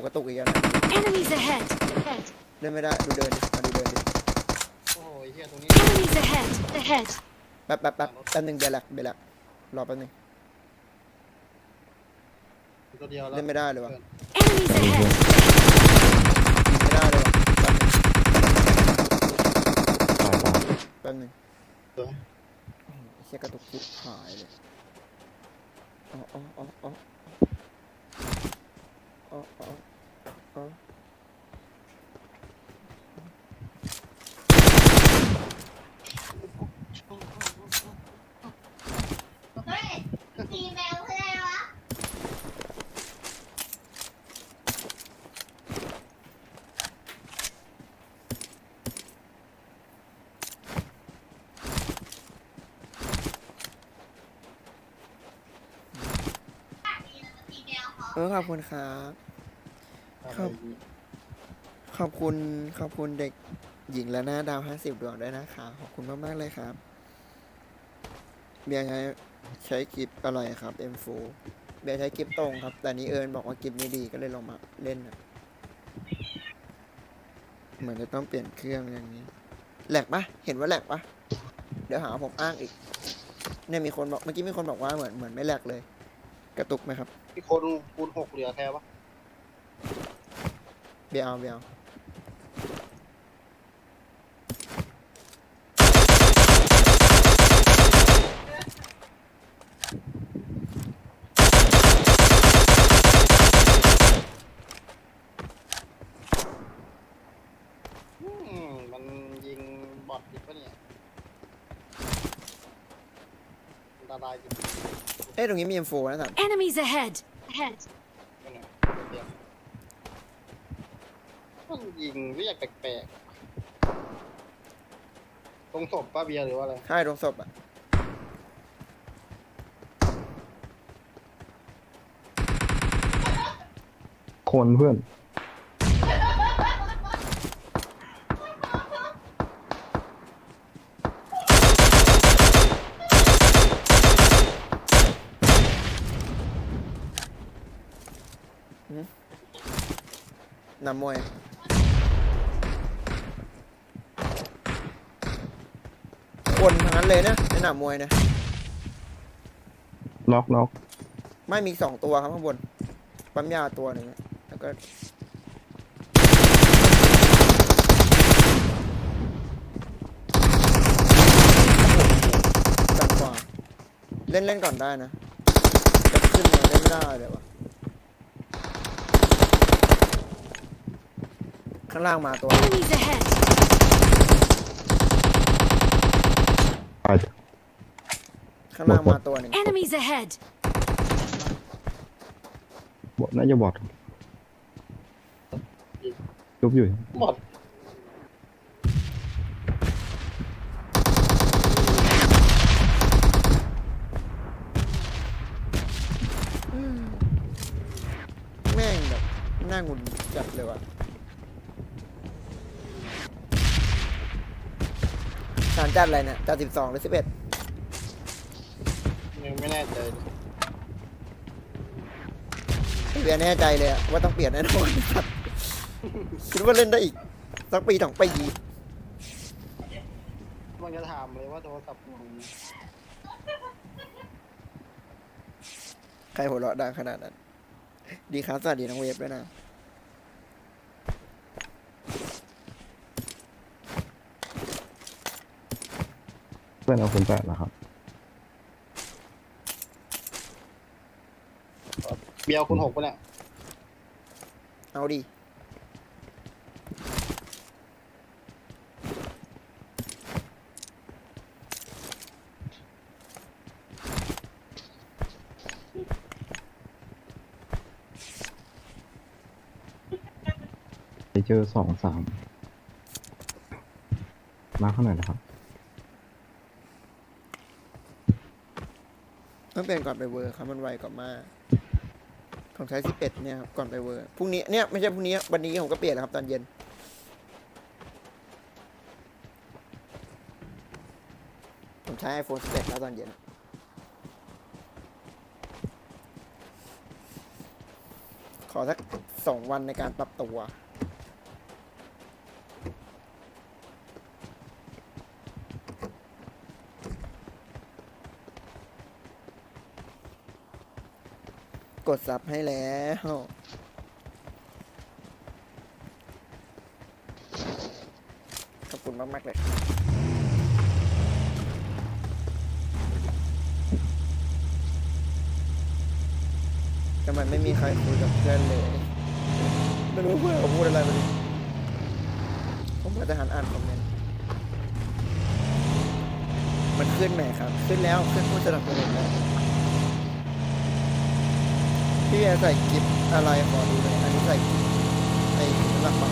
ผมกระตุกอีกแล้วนะ Enemies ahead! Ahead! เล่นไม่ได้ดูเดินดิมาดูเดินดิโอ้ยเฮียตรงนี้ Enemies ahead! Ahead! แป๊บแป๊บแป๊บแป๊บหนึงเบียร์แหลกเบียร์แหลกรอแป๊บหนึงตัวเดียวแล้วเล่นไม่ได้เลยวะ Enemies ahead! ไม่ได้เลยวะแป๊บหนึงตายตายแป๊บหนึงเชี่ยกระตุกชิบหายเลยอ๋ออ๋ออ๋ออ๋ออ๋ออ๋ออ๋อเฮ้ย ตีแมวคืออะไรวะตีแมวเขาเออขอบคุณครับ ครับ ขอบคุณขอบคุณเด็กหญิงและหน้าดาวห้าสิบดวงด้วยนะคะขอบคุณมากมากๆเลยครับเบียร์ใช้ใช้กิฟอะไรครับ M4 เบียร์ใช้กิฟตรงครับ แต่นี้เอิญบอกว่ากิฟนี้ดีก็เลยลองมาเล่นนะเหมือนจะต้องเปลี่ยนเครื่องอย่างนี้แหลกปะเห็นว่าแหลกปะเดี๋ยวหาว่าผมอ้างอีก เนี่ยมีคนบอกเมื่อกี้มีคนบอกว่าเหมือนเหมือนไม่แหลกเลย กระตุกไหมครับ พี่คนคูณหกเหลือแค่ปะ เบียร์เอาเบียร์เอาอืมมันยิงบอทอีกปะเนี่ยอันตรายจริง เอ้ยตรงนี้มี M4 นะสัน Enemies ahead! Ahead! ๆกันหน่อยเดี๋ยวมัน ยิงเรียกแปลกๆ ตรงศพป้าเบียร์หรือว่าอะไร ใช่ตรงศพอะ คนเพื่อน นำมวย ค นทั้งนั้นเลยนะในหนามมวยนะน็อกน็อกไม่มีสองตัวครับข้างบน ปั๊มยาตัวหนึ่งแล้วก็จังกว่าเล่นเล่นก่อนได้นะจะขึ้นมาเล่นไม่ได้เลยวะข้างล่างมาตัว Enemies ahead! ตายข้างล่างมาตัวหนึ่ง Enemies ahead! บอดน่าจะบอดลุบอยู่ บอท แม่งแบบน่าหงุนจัดเลยว่ะสารจัดอะไรเนี่ยจัดสิบสองหรือสิบเอ็ดยังไม่แน่ใจเลยเบียร์แน่ใจเลยอะว่าต้องเปลี่ยนแน่นอนครับคิดว่าเล่นได้อีกสักปีสองปีมันจะถามเลยว่าโทรศัพท์มึงใครหัวเราะดังขนาดนั้น ดีครับ สวัสดีน้องเวฟด้วยนะ พื่อนเอาคนแปดแล้วครับเบียร์คูณหกปะเนี่ยเอาดิไปเจอสองสามมาข้างไหนนะครับ ต้องเปลี่ยนก่อนไปเวอร์ครับมันไวกว่ามากของใช้สิบเอ็ดเนี่ยครับก่อนไปเวอร์พรุ่งนี้เนี่ยไม่ใช่พรุ่งนี้วันนี้ผมก็เปลี่ยนแล้วครับตอนเย็นผมใช้ iPhone 11แล้วตอนเย็นขอสักสองวันในการปรับตัว ดซับให้แล้ว ขอบคุณมาก ๆ เลยครับทำไมไม่มีใครคุยกับเพื่อนเลยไม่รู้เพื่อนเขาพูดอะไรมาดิผมก็จะหันอ่านคอมเมนต์มันขึ้นไหมครับ ขึ้นแล้ว ขึ้นผู้สนับสนุนแล้ว พี่ใส่กิฟอะไรขอดูเลยอันนี้ใส่ไอ้หลักเมา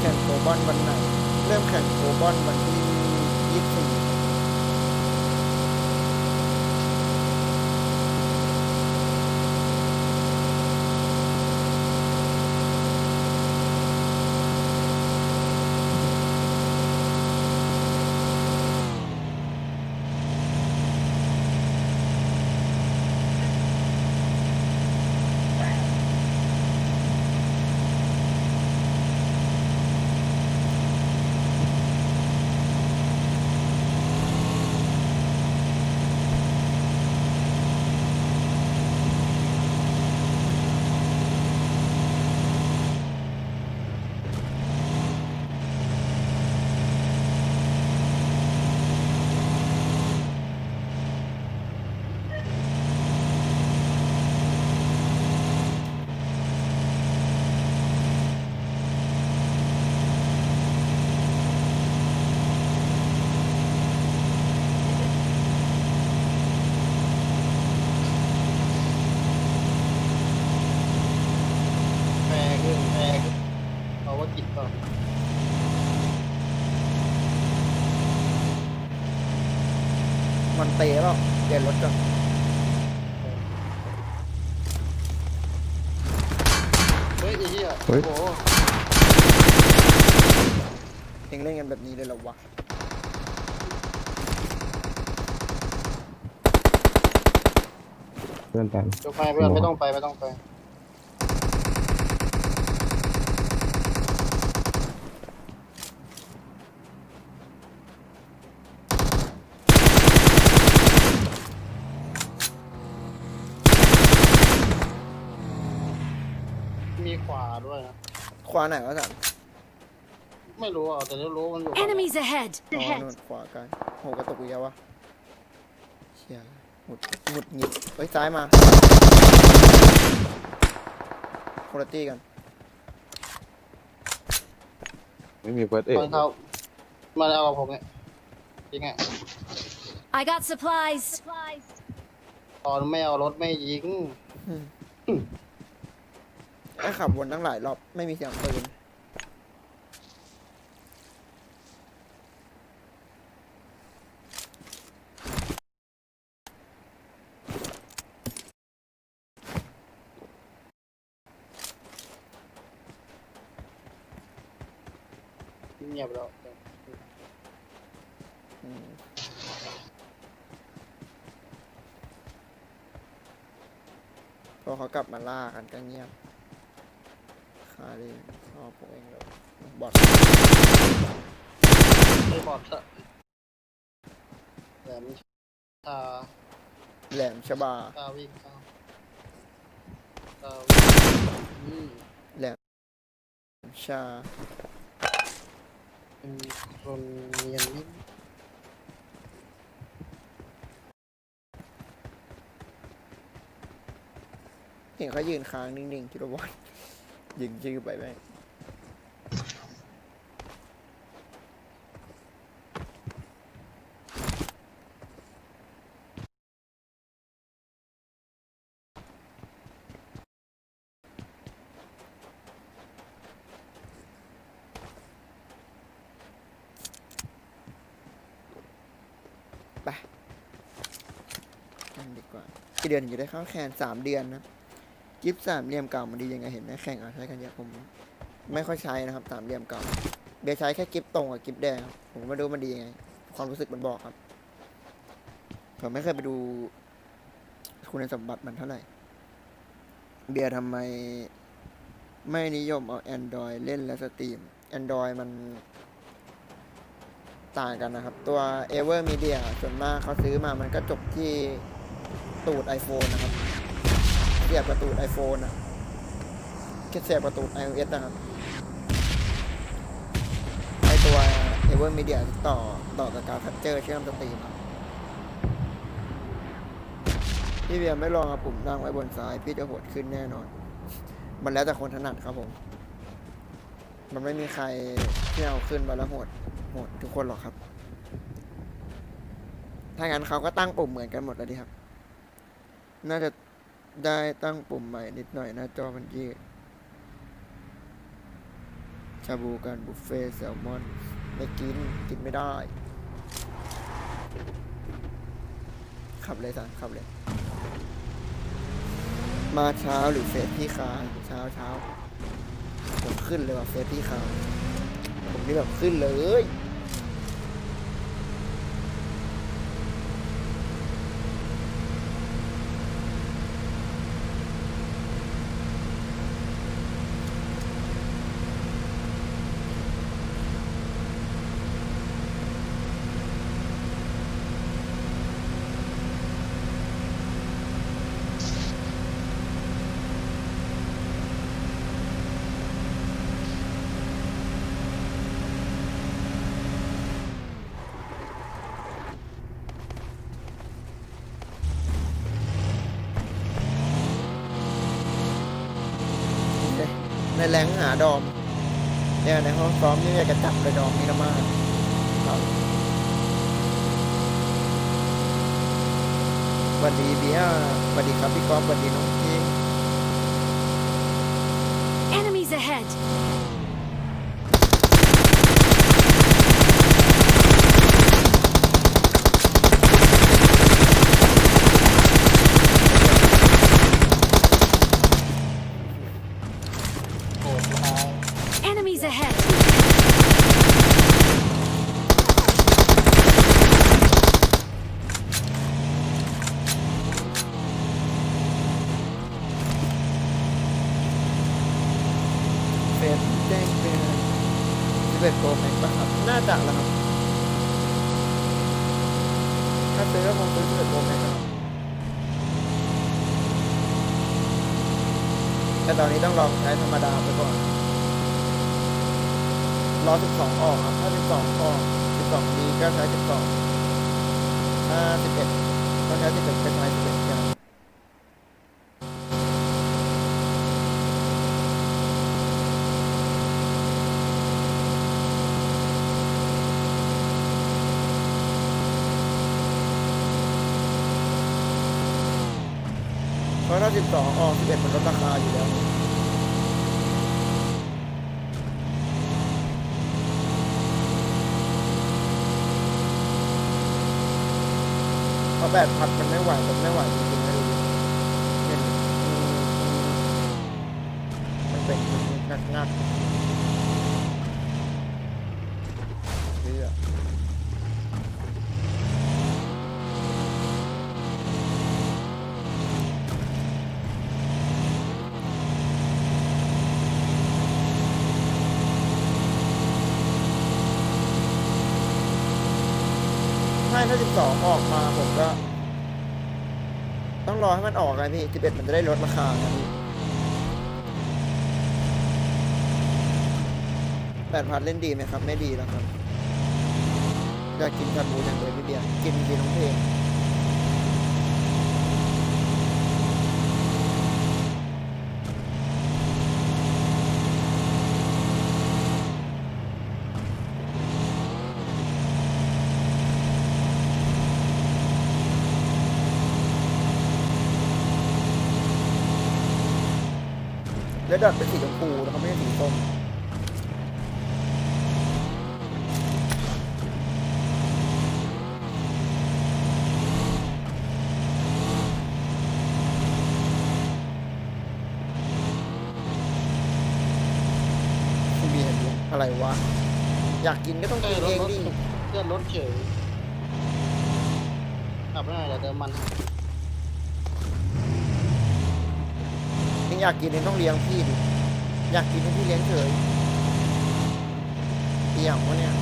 แข่งโกบอลวันไหน เริ่มแข่งโกบอลวันที่ยี่สิบสี่ แพงขึ้นแพงขึ้นเอาว่ากินก่อน มันเตะเป ล่าเปลี่ยนรถก่อนเฮ้ยไอ้เหี้ยเฮ้ย โอ้โหเองเล่นกันแบบนี้เลยเหรอวะเพื่อนตามเดี๋ยวไปเพื่อนไม่ต้องไปไม่ต้องไป ขวาด้วยนะขวาไหนวะสันไม่รู้อะแต่รู้มันอยู่ฝั่ง Enemies ahead. อ๋อ Ahead. นู่นขวากันโหกระตุกอีกแล้ววะเชี่ยหมุดหมุดหงิดเฮ้ยซ้ายมาโคลตี้กันไม่มีเฟิร์สเอ็ดตอนเขามาเอากับผมเนี่ยจริงไง I got supplies. ตอนไม่เอารถไม่ยิง ไอ้ขับวนตั้งหลายรอบไม่มีเสียงปืนเงียบแล้วอืมพอเขากลับมาล่ากันก็เงียบ คาดิชอบพวกเองเลยบอดไม่บอดอะแหลมชาแหลมชบาตาวิ่งตาตาวิ่งอืมชาเป็นคนเนียนนิดเห็นเขายืนค้างนิ่งๆคิดว่าบอด ยิงชื่อไปไหมไปกันดีกว่ากี่เดือนถึงจะได้เข้าแคนสามเดือนนะ กิฟต์สามเหลี่ยมเก่ามันดียังไงเห็นไหมแข่งเอาใช้กันเยอะผมไม่ค่อยใช้นะครับสามเหลี่ยมเก่าเบียร์ใช้แค่กิฟต์ตรงกับกิฟต์แดงผมไม่รู้มันดียังไง ความรู้สึกมันบอกครับผมไม่เคยไปดูคุณสมบัติมันเท่าไหร่ เบียร์ทำไมไม่นิยมเอา Android เล่นและสตรีม Android มันต่างกันนะครับ ตัว Ever Media ส่วนมากเขาซื้อมามันก็จบที่ตูด iPhone นะครับ สียบกับตูด iPhone อะแค่เสียบกับตูด iOS นะครับไอตัว Ever Media ต่อต่อกับการแคปเจอร์เชื่อมสตรีมครับพี่เบียร์ไม่ลองเอาปุ่มนั่งไว้บนซ้าย พี่จะโหดขึ้นแน่นอน มันแล้วแต่คนถนัดครับผม มันไม่มีใครที่เอาขึ้นมาแล้วโหดโหดทุกคนหรอกครับ ถ้างั้นเขาก็ตั้งปุ่มเหมือนกันหมดแล้วดิครับ น่าจะ ได้ตั้งปุ่มใหม่นิดหน่อยหน้าจอมันยืดชาบูกันบุฟเฟ่แซลมอนไม่กิน กินไม่ได้ ขับเลยสันขับเลย มาเช้าหรือเฟสพี่คาเช้าเช้าผมขึ้นเลยว่ะเฟสพี่คาผมนี่แบบขึ้นเลย ในแรงหาดอมเนี่ยในห้องซ้อมนี่อยากจะจับไปดอมนี่ละมากครับสวัสดีเบียร์สวัสดีครับพี่กอล์ฟสวัสดีน้องพิง Enemies ahead! โหดร้าย Enemies ahead! เฟซแจ้งเตือน 11โปรแม็กป่ะครับ น่าจะแล้วครับ ถ้าซื้อก็คงซื้อ11โปรแม็กครับแต่ตอนนี้ต้องลองใช้ธรรมดาไปก่อนรอ12 ออกครับ ถ้า 12 ออก 12 ดีก็ใช้ 12 ถ้า 11 ก็ใช้ 11 เป็นไม้11 กันเพราสิบสองออก11มันลดราคาอยู่แล้วเพราแบบพัดมันไม่ไหวมันไม่ไหวจริงๆนะดูดิเนี่ยมันเป็นงักงักๆเรือ สองออกมาผมก็ ต้องรอให้มันออกไงพี่11มันจะได้ลดราคาพี่แปดพันเล่นดีไหมครับ ไม่ดีแล้วครับอยากกินชาบูอย่างเลยพี่เบียร์กินกินน้องเพลงแล้วดอทเป็นสีชมพูแล้วเขาไม่ใช่สีส้มพี่เบียร์ อะไรวะ อยากกินก็ต้องเอกิอนรเอถงรถดิเพื่อนรถเฉยขับไม่ได้เดี๋ยวเติมมันยังอยากกินเองต้องเลี้ยงพี่ดิอยากกินให้พี่เลี้ยงเฉยเอี่ยงวะเนี่ย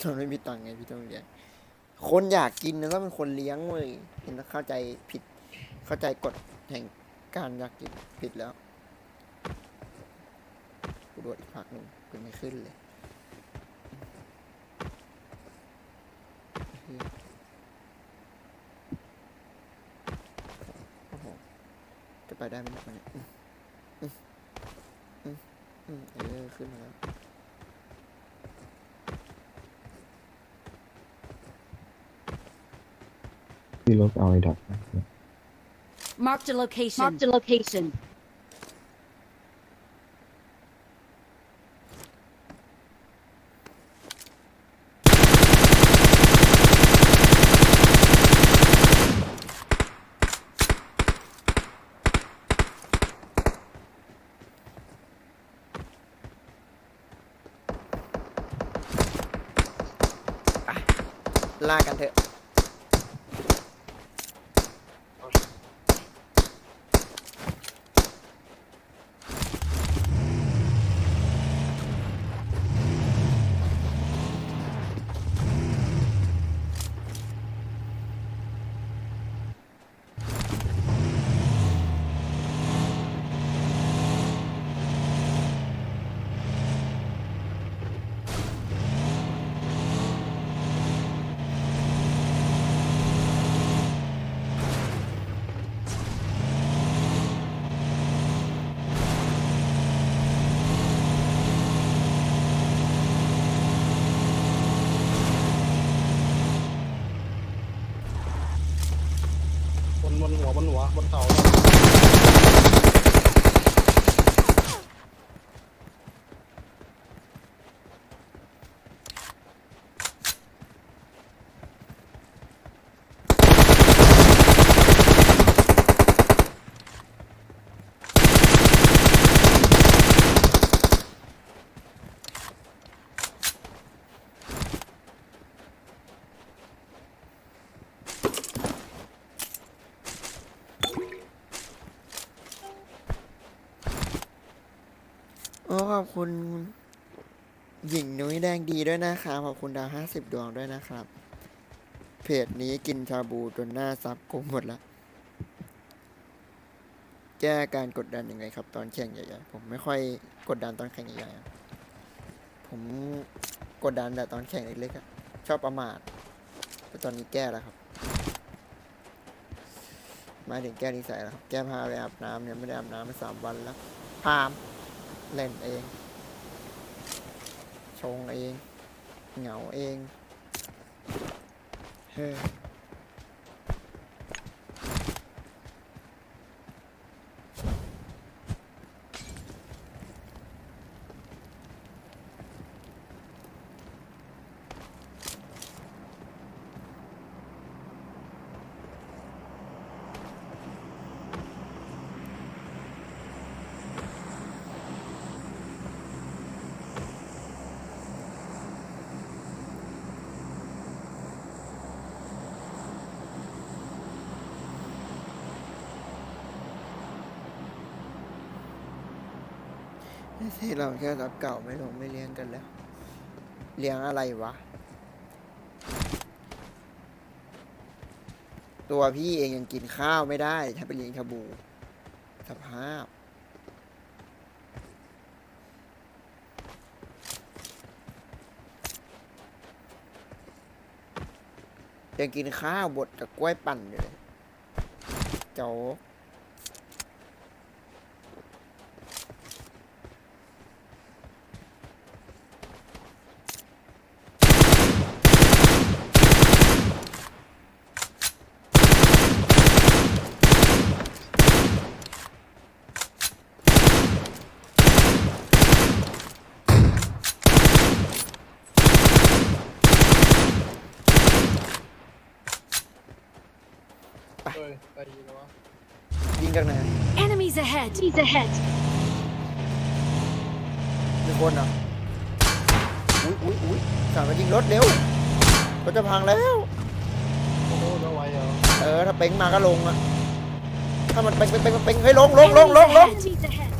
เราไม่มีตังค์ไงพี่ต้องเลี้ยงคนอยากกินนะต้องเป็นคนเลี้ยงเว้ยเห็นแล้วเข้าใจผิด เข้าใจกฎแห่งการอยากกินผิดแล้วกูโดดอีกพักหนึ่งกูไม่ขึ้นเลยโอ้โหจะไปได้ไหมเนี่ยวันนี้อืมอืมอืมอืมเออขึ้นมาแล้ว พี่รถเอาไอ้ดอก Marked a location. Marked a location. ล่ากั อ้ขอบคุณ หญิงนุ้ยแดงดีด้วยนะครับขอบคุณดาวห้าสิบดวงด้วยนะครับ เพจนี้กินชาบูจนหน้าซับกุมหมดละแก้การกดดันยังไงครับ ตอนแข่งใหญ่ๆผมไม่ค่อยกดดันตอนแข่งใหญ่ๆผมกดดันแต่ตอนแข่งเล็กๆอะชอบประมาทแต่ตอนนี้แก้แล้วครับมาถึงแก้นิสัยแล้วครับ แก้พาไปอาบน้ำเนี่ยไม่ได้อาบน้ำมาสามวันแล้วพาม เล่นเอง ชงเอง เหงาเอง เฮ้ ที่เราแค่รับเก่าไม่ลงไม่เลี้ยงกันแล้ว เลี้ยงอะไรวะ ตัวพี่เองยังกินข้าวไม่ได้ ถ้าไปเลี้ยงชบู สภาพยังกินข้าวบดกับกล้วยปั่นอยู่เลยโจ๊ก เฮ้ยไปยิงแล้ววะยิงจากไหน Enemies ahead! Enemies ahead! มีคนเหรออุ้ยอุ้ยอุ้ยสั่งมายิงรถเร็วรถจะพังแล้ว โอ้โหแล้วไวเหรอเออ ถ้าเป้งมาก็ลงอะถ้ามันเป้งเป้งเป้งเป้งให้ยลงลงลง Enemies ลงลง ahead! Enemies ahead!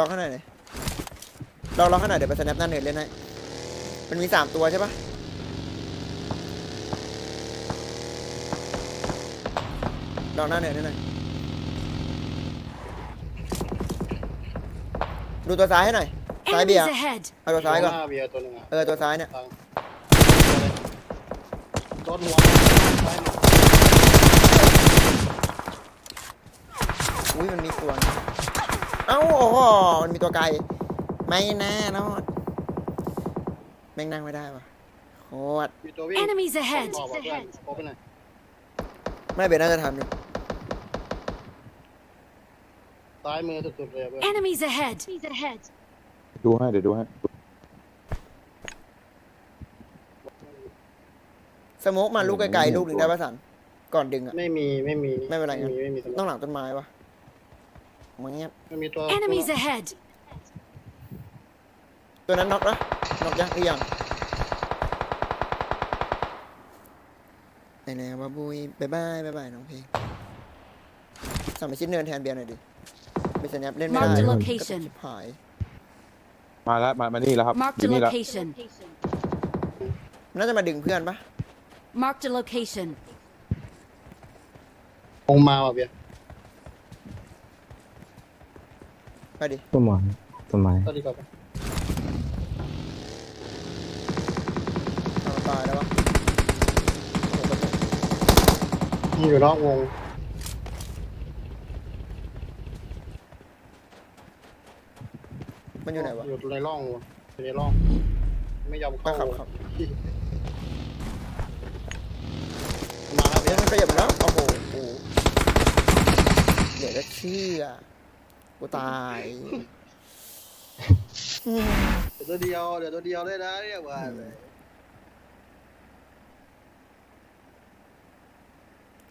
ลองข้างหน่อยเลยลองลองข้างหน่อยเดี๋ยวไปสแนปหน้าเน็ตเล่นให้ มันมีสามตัวใช่ปะลองหน้าเน็ตให้หน่อยดูตัวซ้ายให้หน่อย ซ้ายเบียร์ Enemies ahead! เอาตัวซ้ายก่อน หน้าเบียร์ตัวหนึงอะเออตัวซ้ายเนี่ยทางรถหัวซ้ายมาอุ้ยมันมีตัวนะ เอ้าโอ้โหมันมีตัวไกล ไม่น่ารอดแม่งนั่งไม่ได้ปะโคตรมีตัววิ่ง Enemies ahead! บอกว่าเพื่อนโอ้ไปไหนอยไม่เป็นน่าจะทำอยู่ซ้ายมือสุดๆเลยอะเพื่อน Enemies ahead! Enemies ahead! ดูให้เดี๋ยวดูให้สโมกมาลูกไกลๆลูกหนึ่งได้ปะสันก่อนดึงอะ ไม่มีไม่มีไม่เป็นไรงั้นไม่มีไม่มีสมต้องหลังต้นไม้ปะ มันเงียบไม่มีตัว Enemies ahead! ตัวนั้นน็อกนะน็อกยังหรือยังไหนๆบาบุยบายบายบายบายน้องเพลงสั่งไปชิ้นเนินแทนเบียร์หน่อยดิไปสแนปเล่นไม่ได้ Marked a ก็ location. ชิบหายมาแล้วมามานี่แล้วครับ Marked อยู่ a นี่แล้ว location. น่าจะมาดึงเพื่อนปะ Marked a location. คงมาว่ะเบียร์ ไปดิต้นไม้ต้นไม้ก็ดีกว่าไปเอาตายแล้ววะมันอยู่นอกวงมันอยู่ไหนวะอยู่ในร่องวะอยู่ในร่อง ไม่ยอมก็เข้าขับขับมาแล้วเดี๋เบียยวร์มันขยับมาแล้วโอ้โหโอ้โหเดี๋ยวจะเชื่อ กูตายอืมเดี๋ยวตัวเดียวเดี๋ยวตัวเดียวได้นะเนี่ยว่าเลย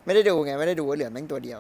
ไม่ได้ดูไง ไม่ได้ดูว่าเหลือแม่งตัวเดียว